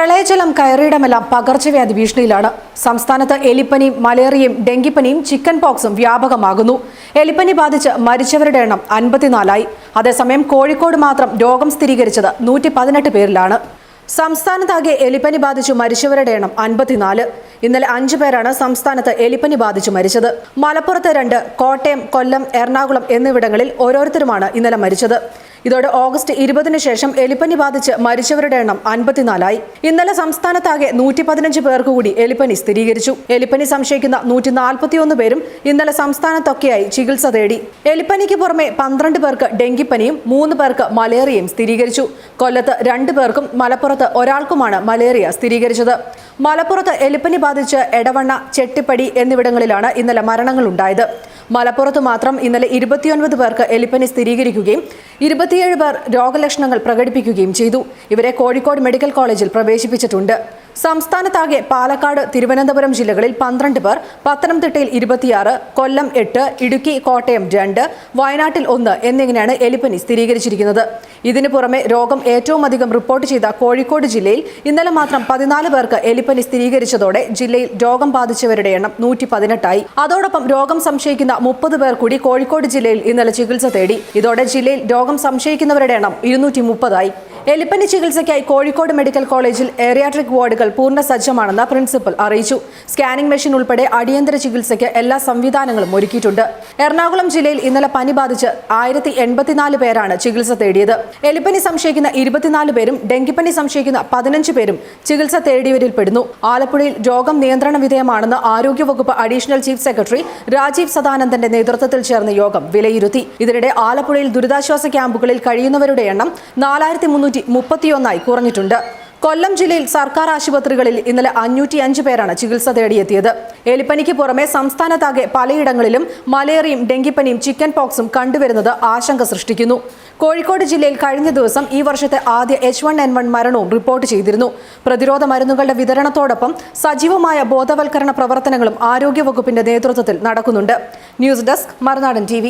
പ്രളയജലം കയറിയിടമെല്ലാം പകർച്ചവ്യാധി ഭീഷണിയിലാണ്. സംസ്ഥാനത്ത് എലിപ്പനിയും മലേറിയയും ഡെങ്കിപ്പനിയും ചിക്കൻ പോക്സും വ്യാപകമാകുന്നു. എലിപ്പനി ബാധിച്ച് മരിച്ചവരുടെ എണ്ണം അൻപത്തിനാലായി. അതേസമയം കോഴിക്കോട് മാത്രം രോഗം സ്ഥിരീകരിച്ചത് നൂറ്റി പതിനെട്ട് പേരിലാണ്. സംസ്ഥാനത്താകെ എലിപ്പനി ബാധിച്ചു മരിച്ചവരുടെ എണ്ണം അൻപത്തിനാല്. ഇന്നലെ അഞ്ചു പേരാണ് സംസ്ഥാനത്ത് എലിപ്പനി ബാധിച്ചു മരിച്ചത്. മലപ്പുറത്ത് രണ്ട് കോട്ടയം കൊല്ലം എറണാകുളം എന്നിവിടങ്ങളിൽ ഓരോരുത്തരുമാണ് ഇന്നലെ മരിച്ചത്. ഇതോടെ ഓഗസ്റ്റ് ഇരുപതിന് ശേഷം എലിപ്പനി ബാധിച്ച് മരിച്ചവരുടെ എണ്ണം അൻപത്തിനാലായി. ഇന്നലെ സംസ്ഥാനത്താകെ നൂറ്റി പതിനഞ്ച് പേർക്ക് കൂടി എലിപ്പനി സ്ഥിരീകരിച്ചു. എലിപ്പനി സംശയിക്കുന്ന നൂറ്റി നാൽപ്പത്തിയൊന്ന് പേരും ഇന്നലെ സംസ്ഥാനത്തൊക്കെയായി ചികിത്സ തേടി. എലിപ്പനിക്ക് പുറമെ പന്ത്രണ്ട് പേർക്ക് ഡെങ്കിപ്പനിയും മൂന്ന് പേർക്ക് മലേറിയയും സ്ഥിരീകരിച്ചു. കൊല്ലത്ത് രണ്ടു പേർക്കും മലപ്പുറത്ത് ഒരാൾക്കുമാണ് മലേറിയ സ്ഥിരീകരിച്ചത്. മലപ്പുറത്ത് എലിപ്പനി ബാധിച്ച് എടവണ്ണ ചെട്ടിപ്പടി എന്നിവിടങ്ങളിലാണ് ഇന്നലെ മരണങ്ങളുണ്ടായത്. മലപ്പുറത്ത് മാത്രം ഇന്നലെ ഇരുപത്തിയൊൻപത് പേർക്ക് എലിപ്പനി സ്ഥിരീകരിക്കുകയും ഇരുപത്തിയേഴ് പേർ രോഗലക്ഷണങ്ങൾ പ്രകടിപ്പിക്കുകയും ചെയ്തു. ഇവരെ കോഴിക്കോട് മെഡിക്കൽ കോളേജിൽ പ്രവേശിപ്പിച്ചിട്ടുണ്ട്. സംസ്ഥാനത്താകെ പാലക്കാട് തിരുവനന്തപുരം ജില്ലകളിൽ പന്ത്രണ്ട് പേർ പത്തനംതിട്ടയിൽ ഇരുപത്തിയാറ് കൊല്ലം എട്ട് ഇടുക്കി കോട്ടയം രണ്ട് വയനാട്ടിൽ ഒന്ന് എന്നിങ്ങനെയാണ് എലിപ്പനി സ്ഥിരീകരിച്ചിരിക്കുന്നത്. ഇതിനു പുറമെ രോഗം ഏറ്റവും അധികം റിപ്പോർട്ട് ചെയ്ത കോഴിക്കോട് ജില്ലയിൽ ഇന്നലെ മാത്രം പതിനാല് പേർക്ക് എലിപ്പനി സ്ഥിരീകരിച്ചതോടെ ജില്ലയിൽ രോഗം ബാധിച്ചവരുടെ എണ്ണം നൂറ്റി പതിനെട്ടായി അതോടൊപ്പം രോഗം സംശയിക്കുന്ന മുപ്പത് പേർ കൂടി കോഴിക്കോട് ജില്ലയിൽ ഇന്നലെ ചികിത്സ തേടി. ഇതോടെ ജില്ലയിൽ രോഗം സംശയിക്കുന്നവരുടെ എണ്ണം ഇരുന്നൂറ്റി മുപ്പതായി എലിപ്പനി ചികിത്സയ്ക്കായി കോഴിക്കോട് മെഡിക്കൽ കോളേജിൽ ഏറിയാട്രിക് വാർഡുകൾ പൂർണ സജ്ജമാണെന്ന് പ്രിൻസിപ്പൽ അറിയിച്ചു. സ്കാനിംഗ് മെഷീൻ ഉൾപ്പെടെ അടിയന്തര ചികിത്സയ്ക്ക് എല്ലാ സംവിധാനങ്ങളും ഒരുക്കിയിട്ടുണ്ട്. എറണാകുളം ജില്ലയിൽ ഇന്നലെ പനി ബാധിച്ച് ആയിരത്തി എൺപത്തിനാല് പേരാണ് ചികിത്സ തേടിയത്. എലിപ്പനി സംശയിക്കുന്ന ഇരുപത്തിനാല് പേരും ഡെങ്കിപ്പനി സംശയിക്കുന്ന പതിനഞ്ച് പേരും ചികിത്സ തേടിയവരിൽ പെടുന്നു ആലപ്പുഴയിൽ രോഗം നിയന്ത്രണ വിധേയമാണെന്ന് ആരോഗ്യവകുപ്പ് അഡീഷണൽ ചീഫ് സെക്രട്ടറി രാജീവ് സദാനന്ദന്റെ നേതൃത്വത്തിൽ ചേർന്ന യോഗം വിലയിരുത്തി. ഇതിനിടെ ആലപ്പുഴയിൽ ദുരിതാശ്വാസ ക്യാമ്പുകളിൽ കഴിയുന്നവരുടെ എണ്ണം നാലായിരത്തി മുന്നൂറ്റി മുപ്പത്തിയൊന്നായി കുറഞ്ഞിട്ടുണ്ട്. കൊല്ലം ജില്ലയിൽ സർക്കാർ ആശുപത്രികളിൽ ഇന്നലെ അഞ്ഞൂറ്റി അഞ്ച് പേരാണ് ചികിത്സ തേടിയെത്തിയത്. എലിപ്പനിക്ക് പുറമെ സംസ്ഥാനത്താകെ പലയിടങ്ങളിലും മലേറിയയും ഡെങ്കിപ്പനിയും ചിക്കൻ പോക്സും കണ്ടുവരുന്നത് ആശങ്ക സൃഷ്ടിക്കുന്നു. കോഴിക്കോട് ജില്ലയിൽ കഴിഞ്ഞ ദിവസം ഈ വർഷത്തെ ആദ്യ എച്ച് വൺ എൻ വൺ മരണവും റിപ്പോർട്ട് ചെയ്തിരുന്നു. പ്രതിരോധ മരുന്നുകളുടെ വിതരണത്തോടൊപ്പം സജീവമായ ബോധവൽക്കരണ പ്രവർത്തനങ്ങളും ആരോഗ്യവകുപ്പിന്റെ നേതൃത്വത്തിൽ നടക്കുന്നുണ്ട്. ന്യൂസ് ഡെസ്ക് മറുനാടൻ ടി